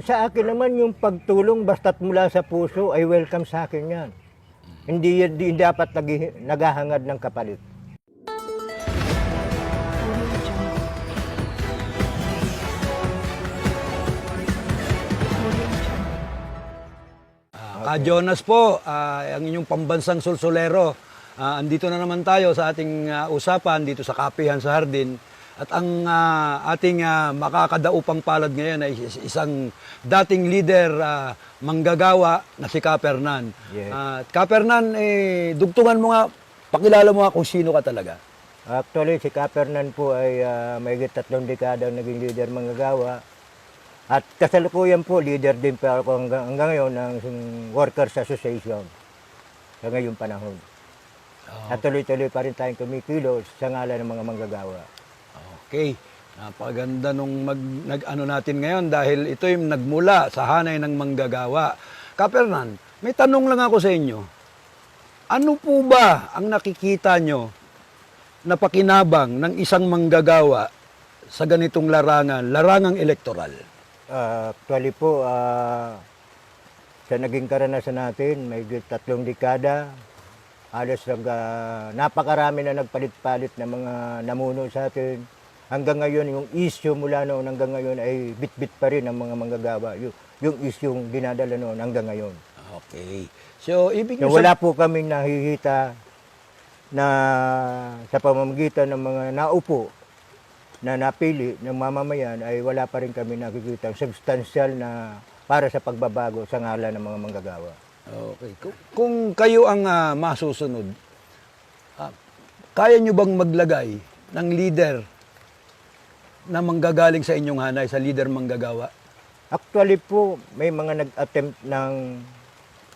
Sa akin naman yung pagtulong basta't mula sa puso ay welcome sa akin yan. Hindi, hindi dapat nag, naghahangad ng kapalit. Ka Jonas po, ah, ang inyong pambansang sulsulero. Ah, andito na naman tayo sa ating ah, usapan dito sa Kapihan sa Hardin. At ang ah, ating ah, makakadaupang palad ngayon ay is- isang dating leader ah, manggagawa na si Kapernan. Yes. Ah, Kapernan, eh, dugtungan mo nga, pakilala mo nga kung sino ka talaga. Actually, si Kapernan po ay uh, may tatlong dekada naging leader manggagawa. At kasalukuyan po, leader din pa ako hanggang, hanggang ngayon ng Workers Association sa ngayong panahon. At tuloy-tuloy pa rin tayong kumikilos sa ngalan ng mga manggagawa. Okay. Napaganda nung mag, nag-ano natin ngayon dahil ito yung nagmula sa hanay ng manggagawa. Kapernan, may tanong lang ako sa inyo. Ano po ba ang nakikita nyo na pakinabang ng isang manggagawa sa ganitong larangan, larangang elektoral? Ah, actually po, ah, sa naging karanasan natin, may tatlong dekada, halos nag, ah, napakarami na nagpalit-palit ng mga namuno sa atin. Hanggang ngayon, yung issue mula noon hanggang ngayon ay bit-bit pa rin ng mga manggagawa. Yung, yung issue yung dinadala noon hanggang ngayon. Okay. So, ibig nyo wala po kaming nakikita na sa pamamagitan ng mga naupo na napili ng mamamayan ay wala pa rin kami nakikita substansyal na para sa pagbabago sa ngalan ng mga manggagawa. Okay. Kung, kung kayo ang ah, masusunod, ah, kaya nyo bang maglagay ng leader na manggagaling sa inyong hanay, sa leader manggagawa? Actually po, may mga nag-attempt ng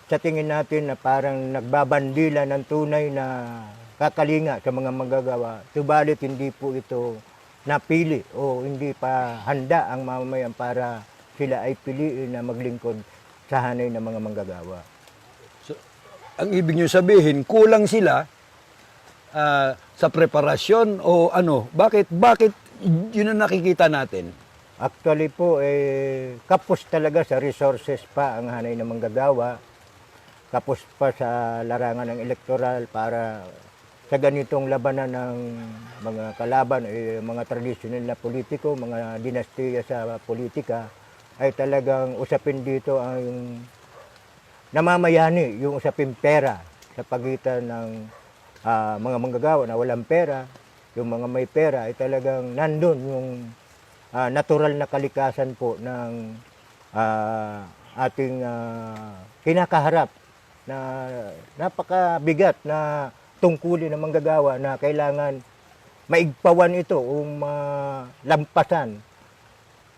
sa tingin natin na parang nagbabandila ng tunay na kakalinga sa mga manggagawa. Subalit hindi po ito napili o hindi pa handa ang mamamayan para sila ay piliin na maglingkod sa hanay ng mga manggagawa. So, ang ibig nyo sabihin, kulang sila ah, sa preparasyon o ano? Bakit, bakit yun ang nakikita natin? Actually po, eh, kapos talaga sa resources pa ang hanay ng manggagawa. Kapos pa sa larangan ng elektoral para sa ganitong labanan ng mga kalaban, eh, mga tradisyonal na politiko, mga dinastiya sa politika, ay talagang usapin dito ang namamayani, yung usapin pera sa pagitan ng ah, mga manggagawa na walang pera, yung mga may pera ay talagang nandun yung ah, natural na kalikasan po ng ah, ating ah, kinakaharap na napakabigat na tungkulin ng manggagawa na kailangan maigpawan ito o malampasan.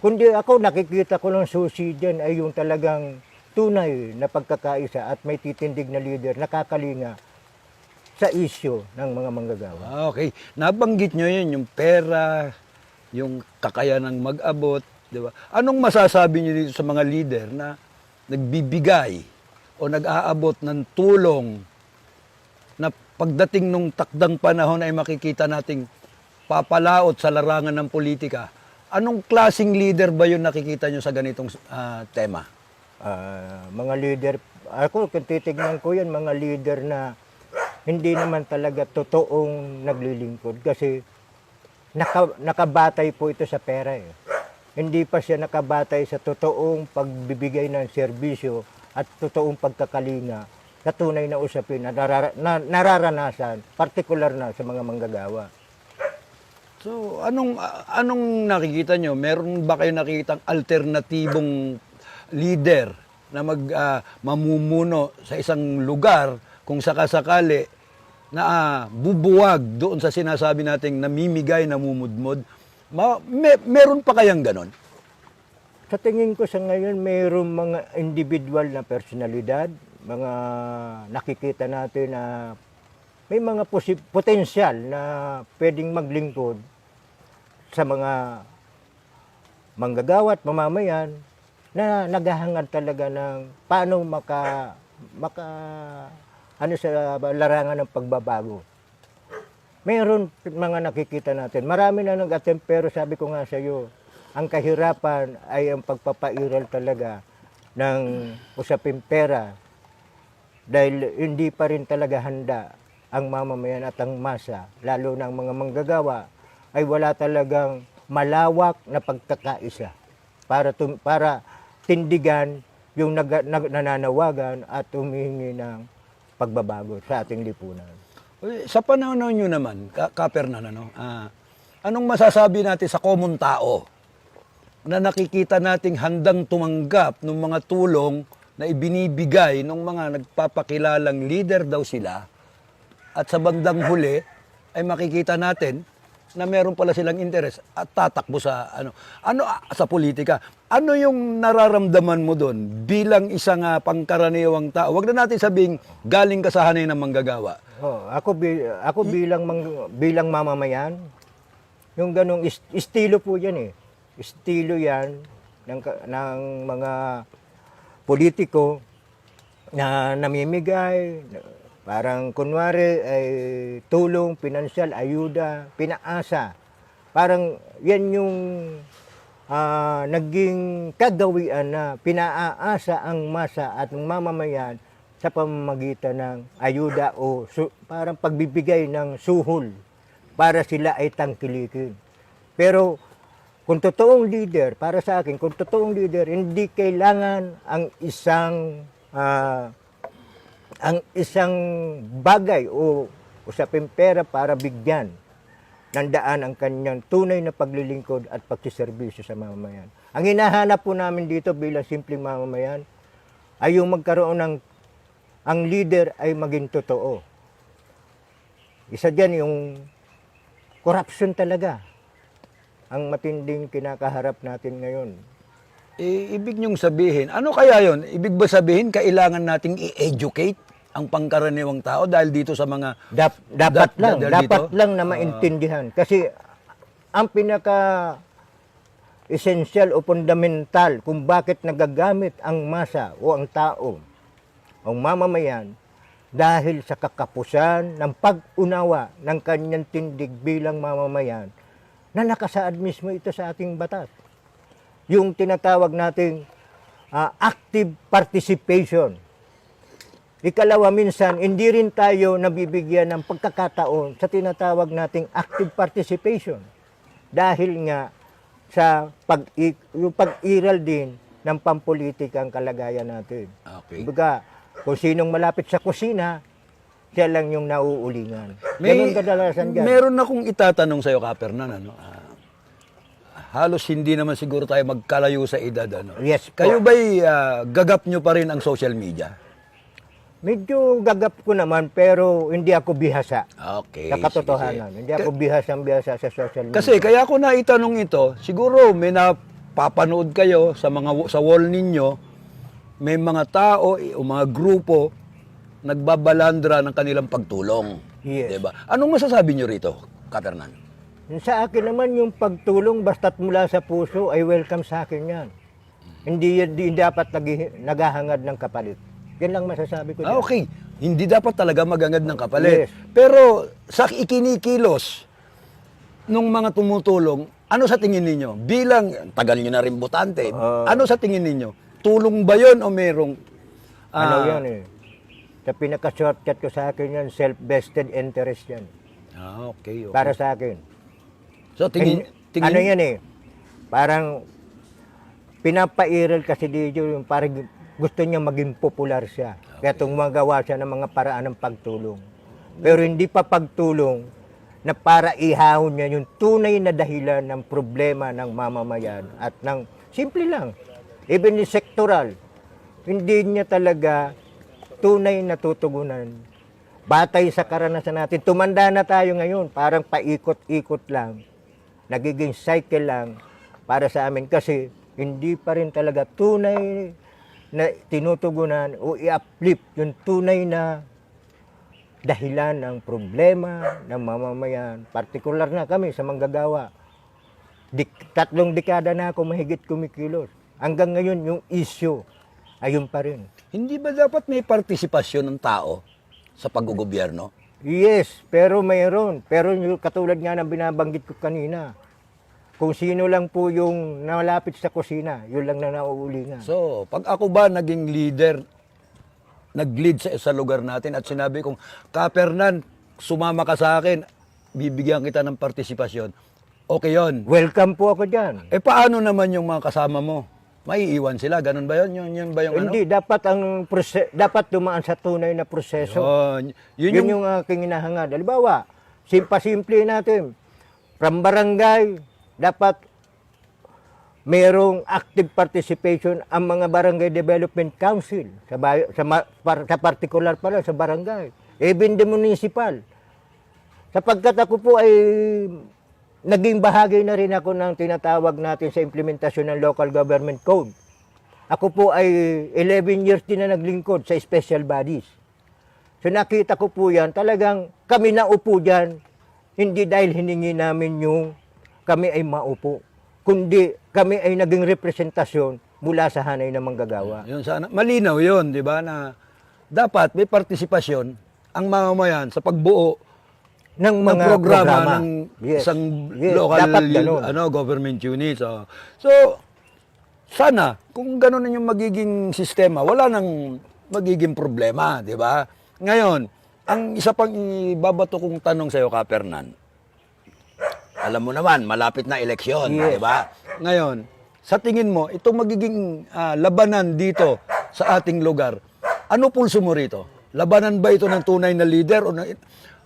Kundi ako nakikita ko ng susi dyan ay yung talagang tunay na pagkakaisa at may titindig na leader, nakakalinga sa isyo ng mga manggagawa. Ah, Okay. Nabanggit nyo yun, yung pera, yung kakayanang mag-abot, di ba? Anong masasabi nyo dito sa mga leader na nagbibigay o nag-aabot ng tulong na pagdating nung takdang panahon ay makikita nating papalaot sa larangan ng politika. Anong klasing leader ba yun nakikita nyo sa ganitong ah, tema? Ah, mga leader, ako kung titignan ko yan, mga leader na hindi naman talaga totoong naglilingkod kasi naka, nakabatay po ito sa pera eh. Hindi pa siya nakabatay sa totoong pagbibigay ng serbisyo at totoong pagkakalinga sa tunay na usapin na, narara- na nararanasan, partikular na sa mga manggagawa. So, anong anong nakikita nyo? Meron ba kayo nakikitang alternatibong leader na mag ah, mamumuno sa isang lugar kung sakasakali na ah, bubuwag doon sa sinasabi nating namimigay, namumudmod? Ma- me- meron pa kayang ganon? Sa tingin ko sa ngayon, mayroong mga individual na personalidad, mga nakikita natin na may mga posi- potensyal na pwedeng maglingkod sa mga manggagawa at mamamayan na naghahangad talaga ng paano maka maka ano sa larangan ng pagbabago. Mayroon mga nakikita natin. Marami na nag-attempt pero sabi ko nga sa iyo, ang kahirapan ay ang pagpapairal talaga ng usaping pera dahil hindi pa rin talaga handa ang mamamayan at ang masa, lalo ng mga manggagawa, ay wala talagang malawak na pagkakaisa para, tum- para tindigan yung nag- nag- nananawagan at humihingi ng pagbabago sa ating lipunan. Sa panahon nyo naman, ka Kapernan, ano, ah, anong masasabi natin sa common tao na nakikita nating handang tumanggap ng mga tulong na ibinibigay ng mga nagpapakilalang leader daw sila at sa bandang huli ay makikita natin na meron pala silang interes at tatakbo sa ano. Ano ah, sa politika? Ano yung nararamdaman mo doon bilang isang ah, pangkaraniwang tao? Wag na natin sabing galing ka sa hanay ng manggagawa. Oh, ako bi- ako bilang mang- bilang mamamayan, yung ganong is- estilo po 'yan eh. Estilo 'yan ng ng mga politiko na namimigay na- parang kunwari ay tulong, pinansyal, ayuda, pinaasa. Parang 'yan yung ah, naging kagawian na pinaaasa ang masa at ang mamamayan sa pamamagitan ng ayuda o su- parang pagbibigay ng suhol para sila ay tangkilikin. Pero kung totoong leader, para sa akin, kung totoong leader, hindi kailangan ang isang ah, ang isang bagay o usapin pera para bigyan ng daan ang kanyang tunay na paglilingkod at pagsiservisyo sa mamamayan. Ang hinahanap po namin dito bilang simpleng mamamayan ay yung magkaroon ng ang leader ay maging totoo. Isa dyan yung corruption talaga. Ang matinding kinakaharap natin ngayon. I- ibig niyong sabihin, ano kaya yon? Ibig ba sabihin, kailangan nating i-educate ang pangkaraniwang tao dahil dito sa mga... Dap- dapat Da- lang, dahil dapat dito? lang na maintindihan. Kasi ang pinaka essential o fundamental kung bakit nagagamit ang masa o ang tao, ang mamamayan, dahil sa kakapusan ng pag-unawa ng kanyang tindig bilang mamamayan na nakasaad mismo ito sa ating batas. Yung tinatawag nating ah, active participation. Ikalawa, minsan, hindi rin tayo nabibigyan ng pagkakataon sa tinatawag nating active participation. Dahil nga sa pag yung pag-iral din ng pampolitika ang kalagayan natin. Okay. Kumbaga, kung sinong malapit sa kusina, siya lang yung nauulingan. Ganun kadalasan dyan. Meron akong itatanong sa'yo, Kapernan. Ano? Ah, halos hindi naman siguro tayo magkalayo sa edad. Ano? Yes po. Kayo ba'y ah, gagap nyo pa rin ang social media? Medyo gagap ko naman, pero hindi ako bihasa. Okay. Sa katotohanan. Hindi ako bihasang bihasa sa social media. Kasi kaya ko na itanong ito, siguro may napapanood kayo sa mga sa wall ninyo, may mga tao o mga grupo nagbabalandra ng kanilang pagtulong. Yes. 'Di ba? Anong masasabi niyo rito, Katernan? Sa akin naman yung pagtulong basta't mula sa puso ay welcome sa akin yan. Hindi, hindi dapat nag, naghahangad ng kapalit. Yan lang masasabi ko. Ah, dyan. okay. Hindi dapat talaga magangad ng kapalit. Yes. Pero sa ikinikilos nung mga tumutulong, ano sa tingin ninyo? Bilang, tagal nyo na rin botante, Ah. ano sa tingin ninyo? Tulong ba yon o merong... Ano ah, yan eh. Sa pinaka-shortcut ko sa akin yan, self-vested interest yan. Ah, okay. okay. Para sa akin. so, tingin, And tingin, Ano yan eh. Parang pinapairal kasi dito yung parang gusto niya maging popular siya. Kaya tumagawa siya ng mga paraan ng pagtulong. Pero hindi pa pagtulong na para ihahon niya yung tunay na dahilan ng problema ng mamamayan at ng simple lang, even in sektoral, hindi niya talaga tunay na tutugunan. Batay sa karanasan natin, tumanda na tayo ngayon, parang paikot-ikot lang nagiging cycle lang para sa amin kasi hindi pa rin talaga tunay na tinutugunan o i-uplift yung tunay na dahilan ng problema ng mamamayan. Partikular na kami sa manggagawa. Dik- tatlong dekada na ako mahigit kumikilos. Hanggang ngayon yung issue ayun pa rin. hindi ba dapat may partisipasyon ng tao sa paggugobyerno? Yes, pero mayroon. Pero yung katulad nga ng binabanggit ko kanina, Kung sino lang po yung nalapit sa kusina, yun lang na nauulingan. So, pag ako ba naging leader, nag-lead sa, sa lugar natin at sinabi kong, Kapernan, sumama ka sa akin, bibigyan kita ng partisipasyon. Okay yon. Welcome po ako dyan. Eh paano naman yung mga kasama mo? Maiiwan sila, ganun ba yun? Yun, yun ba yung Hindi, dapat ang prose- dapat dumaan sa tunay na proseso. ano? Yun, yun, Yun yung, yung aking hinahangad. Halimbawa, simpa-simple natin. From barangay, dapat mayroong active participation ang mga barangay development council sa, bay- sa, ma- par- sa particular pala sa barangay. Even the municipal. Sapagkat ako po ay naging bahagi na rin ako ng tinatawag natin sa implementasyon ng local government code. Ako po ay 11 years din na naglingkod sa special bodies. So nakita ko po yan, talagang kami naupo dyan, hindi dahil hiningi namin yung kami ay maupo, kundi kami ay naging representasyon mula sa hanay ng manggagawa. yun sana. Malinaw yun, di ba, na dapat may partisipasyon ang mamamayan sa pagbuo Ng ng mga programa, ng Yes. isang Yes, local dapat ganun. ano government unit. So, so sana kung ganun na yung magiging sistema, wala nang magiging problema, di ba? Ngayon, ang isa pang ibabato kong tanong sa iyo, Kapernan. Alam mo naman, malapit na eleksyon, Yes. di ba? Ngayon, sa tingin mo, itong magiging ah, labanan dito sa ating lugar, ano pulso mo rito? Labanan ba ito ng tunay na leader o ng,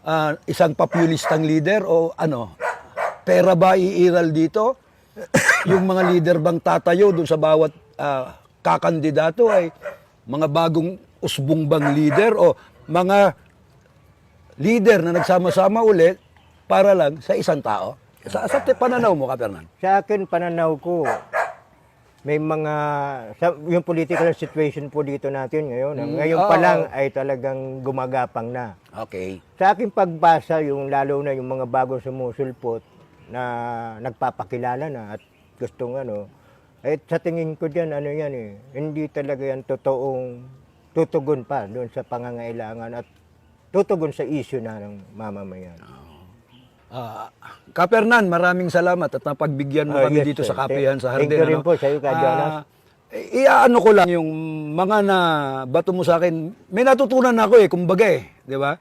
ah, isang populistang leader o ano? Pera ba iiral dito? Yung mga leader bang tatayo dun sa bawat ah, kakandidato ay mga bagong usbong bang leader o mga leader na nagsama-sama ulit para lang sa isang tao? Sa, sa pananaw mo, Kapernan? Sa akin, pananaw ko, may mga, sa, yung political situation po dito natin ngayon, Mm, ngayon oo. pa lang ay talagang gumagapang na. Okay. Sa aking pagbasa, yung lalo na yung mga bagong sumusulpot na nagpapakilala na at gustong ano, eh sa tingin ko diyan ano yan eh, hindi talaga yan totoong tutugon pa doon sa pangangailangan at tutugon sa issue na ng mamamayan. Ah, Kapernan, maraming salamat at napagbigyan mo Ah, kami yes, dito sir. sa kapihan sa Thank Hardin. you rin po sa iyo, Ka Jonas. Ah, iaano ko lang yung mga na bato mo sa akin. May natutunan ako eh, kumbaga eh, di ba?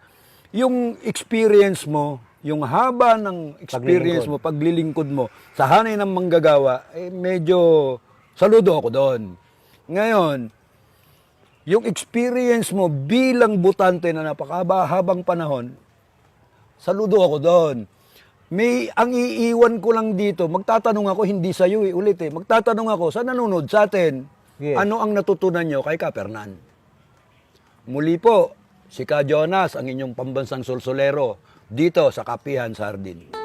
Yung experience mo, yung haba ng experience mo, paglilingkod mo sa hanay ng manggagawa, eh medyo saludo ako doon. Ngayon, yung experience mo bilang butante na napakahabang panahon, saludo ako doon. May ang iiwan ko lang dito, magtatanong ako hindi sa iyo eh, ulit eh. Magtatanong ako sa nanonood sa atin. Yes. Ano ang natutunan nyo kay Kapernan? Muli po, si Ka Jonas, ang inyong pambansang solsolero, dito sa Kapihan Sardin.